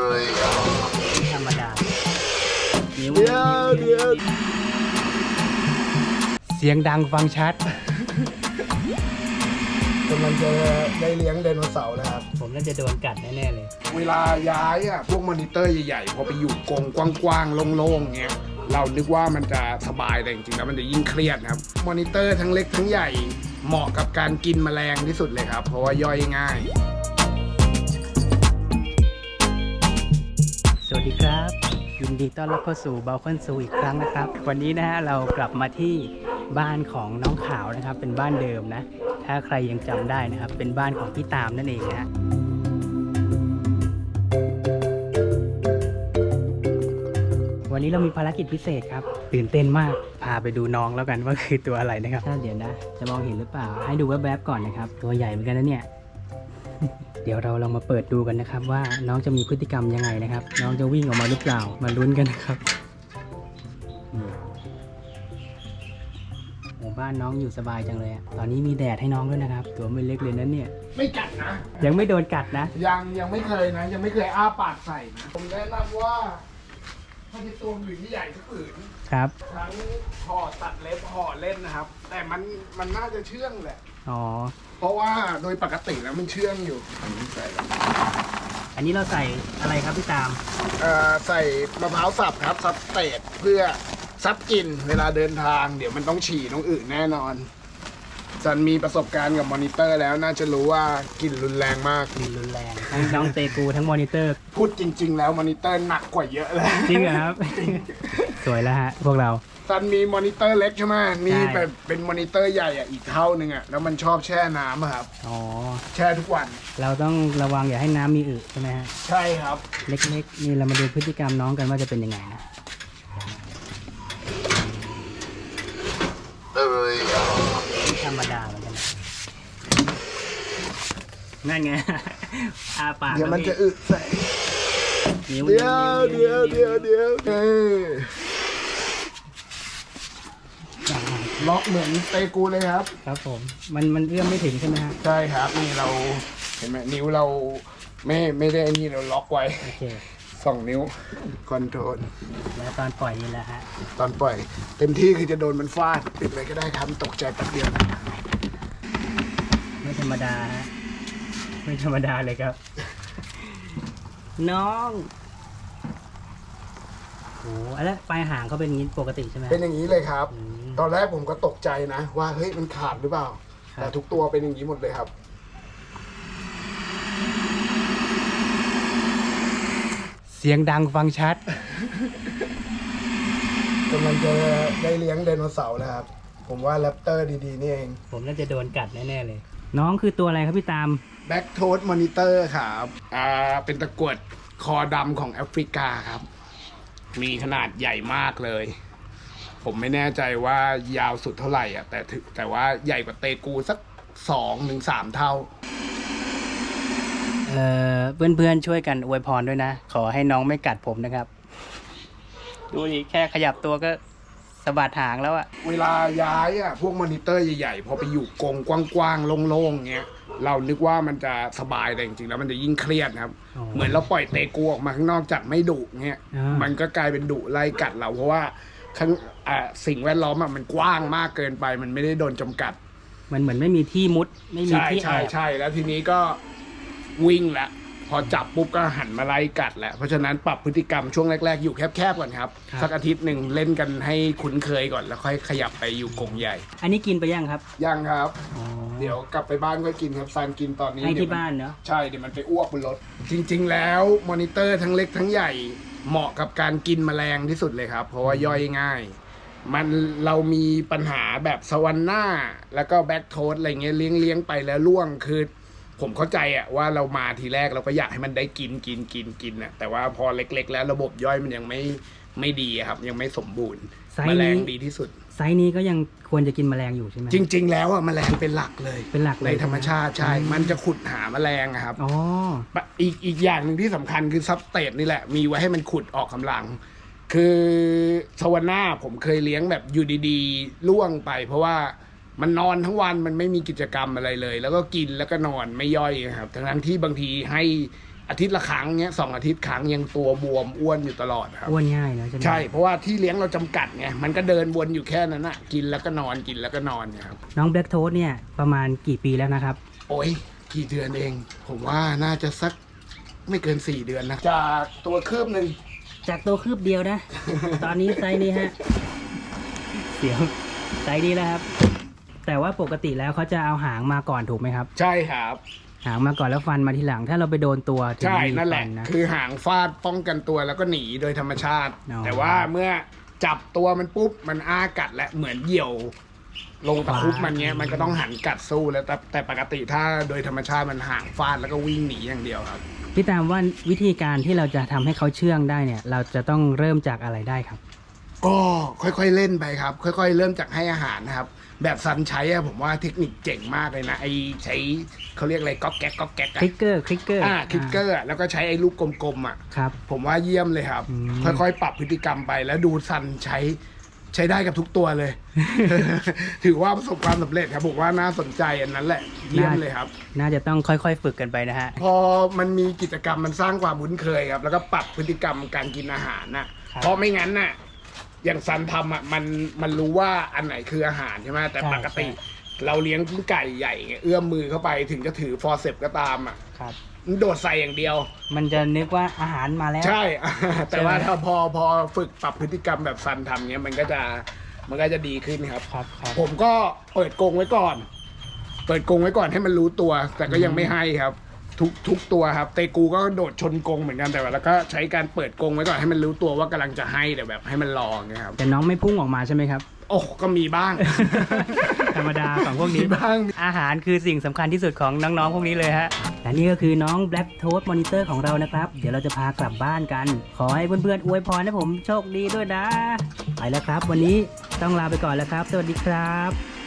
really ไม่ธรรมดานิ้วเดี๋ยวเดี๋ยวเสียงดังฟังชัด กำลังจะได้เลี้ยงไดโนเสาร์นะครับ ผมน่าจะโดนกัดแน่ๆเลย เวลาย้ายอะพวกมอนิเตอร์ใหญ่ๆ พอไปอยู่กรงกว้างๆ โล่งๆเงี้ย เรานึกว่ามันจะสบายแต่จริงๆแล้วมันจะยิ่งเครียดครับ มอนิเตอร์ทั้งเล็กทั้งใหญ่ เหมาะกับการกินแมลงที่สุดเลยครับ เพราะว่าย่อยง่าย ดีต้อนรับเข้าสู่บ a ลคอนซูอีกครั้งนะครับ วันนี้นะฮะเรากลับมาที่บ้านของน้องขาวนะครับ เป็นบ้านเดิมนะ ถ้าใครยังจำได้นะครับ เป็นบ้านของพี่ตามนั่นเองนะฮะวันนี้เรามีภารกิจพิเศษครับ ตื่นเต้นมากพาไปดูน้องแล้วกันว่าคือตัวอะไรนะครับถ้าเดี๋ยวนะ จะมองเห็นหรือเปล่า ให้ดูแวบๆก่อนนะครับ ตัวใหญ่เหมือนกันนะเนี่ย เดี๋ยวเราลองมาเปิดดูกันนะครับ ว่าน้องจะมีพฤติกรรมยังไงนะครับ น้องจะวิ่งออกมาหรือเปล่ามาลุ้นกันนะครับอืมหมู่บ้านน้องอยู่สบายจังเลยอะตอนนี้มีแดดให้น้องด้วยนะครับ ตัวไม่เล็กเลยนะเนี่ย ไม่กัดนะ ยังไม่โดนกัดนะ ยังยังไม่เคยนะ ยังไม่เคยอ้าปากใส่นะ ผมแนะนำว่าถ้าเป็นตัวผืนที่ใหญ่ทุกผืนครับ ทั้งห่อตัดเล็บห่อเล่นนะครับ แต่มันมันน่าจะเชื่องแหละ อ๋อ เพราะว่าโดยปกติแล้วมันเชื่องอยู่อันนี้ใส่แล้วอันนี้เราใส่อะไรครับพี่ตาม เอ่อใส่มะพร้าวสับครับซับเตดเพื่อซับกลิ่นเวลาเดินทาง เดี๋ยวมันต้องฉี่น้องอื่นแน่นอน จันมีประสบการณ์กับมอนิเตอร์แล้วน่าจะรู้ว่ากลิ่นรุนแรงมากมีรุนแรงทั้งน้องเตกูทั้งมอนิเตอร์ พูดจริง ๆ แล้วมอนิเตอร์หนักกว่าเยอะเลยจริงเหรอครับ สวยแล้วฮะ พวกเรา ซันมีมอนิเตอร์เล็กใช่ไหมนี่ใช่แบบเป็นมอนิเตอร์ใหญ่อะอีกเท่านึงอะแล้วมันชอบแช่น้ำอะครับ อ๋อ แช่ทุกวัน เราต้องระวังอย่าให้น้ำมีอึใช่ไหมฮะ ใช่ครับ เล็กๆนี่เรามาดูพฤติกรรมน้องกันว่าจะเป็นยังไงนะ really ไม่ ธรรมดาเหมือนกันนะนั่นไง อาปากเดี๋ยวมันจะแล้วอึใส่พี่นิ้วเดี๋ยวเดี๋ยวเดี๋ยวเดี๋ยวเออล็อกเหมือนเตกูเลยครับ ครับผม มันมันเอื้อมไม่ถึงใช่ไหมฮะ ใช่ครับนี่เราเห็นไหมนิ้วเราไม่ไม่ได้นี่เราล็อกไว้ โอเค สองนิ้วคอนโทรลแล้วตอนปล่อยนี่แหละฮะตอนปล่อย เต็มที่คือจะโดนมันฟาดปิดเลยก็ได้ครับตกใจแป๊บเดียวไม่ธรรมดาฮะไม่ธรรมดาเลยครับ น้องโอ้แล้วปลายหางเขาเป็นอย่างนี้ปกติใช่ไหมเป็นอย่างนี้เลยครับ อืม ตอนแรกผมก็ตกใจนะ ว่าเฮ้ยมันขาดหรือเปล่า ครับ แต่ทุกตัวเป็นอย่างนี้หมดเลยครับ เสียงดังฟังชัดกำลังจะได้เลี้ยงไดโนเสาร์นะครับ ผมว่าแรปเตอร์ดีๆ นี่เอง ผมน่าจะโดนกัดแน่ ๆ เลย น้องคือตัวอะไรครับพี่ตาม แบ็กโทสมอนิเตอร์ครับอ่าเป็นตะกรวดคอดำของแอฟริกาครับ มีขนาดใหญ่มากเลย ผมไม่แน่ใจว่ายาวสุดเท่าไหร่อะแต่ถึงแต่ว่าใหญ่กว่าเตกูสักสองถึงสามเท่า เอ่อเพื่อนๆช่วยกันอวยพรด้วยนะ ขอให้น้องไม่กัดผมนะครับ ดูดิแค่ขยับตัวก็สะบัดหางแล้วอะเวลาย้ายอะพวกมอนิเตอร์ใหญ่ๆ พอไปอยู่กรงกว้างๆโล่งๆเงี้ยเรานึกว่ามันจะสบายแต่จริงๆแล้วมันจะยิ่งเครียดครับ เหมือนเราปล่อยเตกูออกมาข้างนอกจากไม่ดุเงี้ยอ่ามันก็กลายเป็นดุไล่กัดเราเพราะว่าข้างอ่าสิ่งแวดล้อมอะมันกว้างมากเกินไป มันไม่ได้โดนจำกัด มันเหมือนไม่มีที่มุด ไม่มีใช่ที่แอใช่บใช่แล้วทีนี้ก็ วิ่งละ พอจับปุ๊บก็หันมาไล่กัดแหละ เพราะฉะนั้นปรับพฤติกรรมช่วงแรก ๆ อยู่แคบๆก่อนครับ สักอาทิตย์หนึ่งเล่นกันให้คุ้นเคยก่อนแล้วค่อยขยับไปอยู่กรงใหญ่อันนี้กินไปยังครับยังครับ อ๋อเดี๋ยวกลับไปบ้านก็กินครับซานกินตอนนี้ให้เดี๋ที่ยวมั บ้านเนาะ ใช่เดี๋ยวมันไปอ้วกบนรถ จริงๆ แล้วมอนิเตอร์ทั้งเล็กทั้งใหญ่เหมาะกับการกินแมลงที่สุดเลยครับ เพราะว่าย่อยง่าย มันเรามีปัญหาแบบสวันหน้าแล้วก็แบ็กโทสอะไรเงี้ยเลี้ยงเลี้ยงๆไปแล้วล่วงคือ ผมเข้าใจอะว่าเรามาทีแรกเราก็อยากให้มันได้กินกินกินกินอะแต่ว่าพอเล็ก ๆ แล้วระบบย่อยมันยังไม่ไม่ดีอะครับ ยังไม่สมบูรณ์ไซแมส์ลนี้งดีที่สุด ไซส์นี้ก็ยังควรจะกินแมลงอยู่ใช่ไหม จริง ๆ แล้วอะแมลงเป็นหลักเลยเป็นหลักเลยในธรรมชาติใช่มันจะขุดหาแมลงอะครับ อ๋ออีกอีกอย่างหนึ่งที่สำคัญคือซับสเตทนี่แหละ มีไว้ให้มันขุดออกกำลัง คือสวาน่าผมเคยเลี้ยงแบบอยู่ดีๆล่วงไป เพราะว่า มันนอนทั้งวันมันไม่มีกิจกรรมอะไรเลย แล้วก็กินแล้วก็นอนไม่ย่อยครับทั้งนั้นที่บางทีให้อาทิตย์ละครั้งเนี้ยสองอาทิตย์ครั้งยังตัวบวมอ้วนอยู่ตลอดครับอ้วนง่ายเนอะใช่ไหมใช่เพราะว่าที่เลี้ยงเราจำกัดไงมันก็เดินวนอยู่แค่นั้นอะกินแล้วก็นอนกินแล้วก็นอนเนี่ยครับน้องแบล็กโทสเนี่ยประมาณกี่ปีแล้วนะครับ โอ้ยกี่เดือนเอง ผมว่าน่าจะสักไม่เกินสี่เดือนนะจากตัวคืบหนึ่งจากตัวคืบเดียวนะ ตอนนี้ไซส์นี้ฮะเสียวไซส์นี้แล้วครับ แต่ว่าปกติแล้วเขาจะเอาหางมาก่อนถูกไหมครับ ใช่ครับ หางมาก่อนแล้วฟันมาทีหลัง ถ้าเราไปโดนตัวถึงใช่มีนั่นแหละฟันะ คือหางฟาดป้องกันตัวแล้วก็หนีโดยธรรมชาติ อ๋อ แต่ว่าเมื่อจับตัวมันปุ๊บมันอ้ากัดและเหมือนเหยี่ยว ลงตะครุบมันเนี้ยมันก็ต้องหันกัดสู้แล้วแต่แต่ปกติถ้าโดยธรรมชาติมันห่างฟาดแล้วก็วิ่งหนีอย่างเดียวครับ พี่ตามว่าวิธีการที่เราจะทำให้เขาเชื่องได้เนี่ย เราจะต้องเริ่มจากอะไรได้ครับ ก็ค่อยๆเล่นไปครับ ค่อย ๆ เริ่มจากให้อาหารนะครับ แบบซันใช้อะผมว่าเทคนิคเจ๋งมากเลยนะไอใช้เขาเรียกอะไรก๊อกแก๊กก๊อกแก๊กคอะลิกเกอร์คลิกเกอร์อ่าคลิกเกอร์อะแล้วก็ใช้ไอ้ลูกกลมๆอะครับ ผมว่าเยี่ยมเลยครับ อืม ค่อยๆ ปรับพฤติกรรมไปแล้วดูซันใช้ใช้ได้กับทุกตัวเลย ถือว่าประสบความสำเร็จครับผมว่าน่าสนใจอันนั้นแหละเยี่ยมเลยครับ น่าจะต้องค่อยๆฝึกกันไปนะฮะ พอมันมีกิจกรรมมันสร้างความคุ้นเคยครับ แล้วก็ปรับพฤติกรรมการกินอาหารนะครับ เพราะไม่งั้นน่ะ อย่างซันทำอะมันมันรู้ว่าอันไหนคืออาหารใช่ไหมแต่ใช่ปกติ ใช่ เราเลี้ยงกิ้งไก่ใหญ่ไงเอื้อมมือเข้าไปถึงจะถือฟอร์เซปก็ตามอะครับ มันโดดใส่อย่างเดียว มันจะนึกว่าอาหารมาแล้ว ใช่ แต่ว่าใช่ไหมถ้าพอพอฝึกปรับพฤติกรรมแบบซันทำเนี้ยมันก็จะมันก็จะดีขึ้นครับ ครับครับ ผมก็เปิดกรงไว้ก่อน เปิดกรงไว้ก่อนให้มันรู้ตัว แต่ก็ยังไม่ให้ครับ ทุกทุกตัวครับเตกูก็โดดชนกรงเหมือนกันแต่ว่าแล้วก็ใช้การเปิดกรงไว้ก่อนให้มันรู้ตัวว่ากำลังจะให้แต่แบบให้มันรอไงครับแต่น้องไม่พุ่งออกมาใช่ไหมครับ โอ้ก็มีบ้าง ธรรมดาของพวกนี้มีบ้างอาหารคือสิ่งสำคัญที่สุดของน้องๆพวกนี้เลยฮะและนี่ก็คือน้อง Black Toast Monitor ของเรานะครับ เดี๋ยวเราจะพากลับบ้านกัน ขอให้เพื่อนๆอวยพรให้ผมโชคดีด้วยนะ ไปแล้วครับ วันนี้ต้องลาไปก่อนแล้วครับ สวัสดีครับ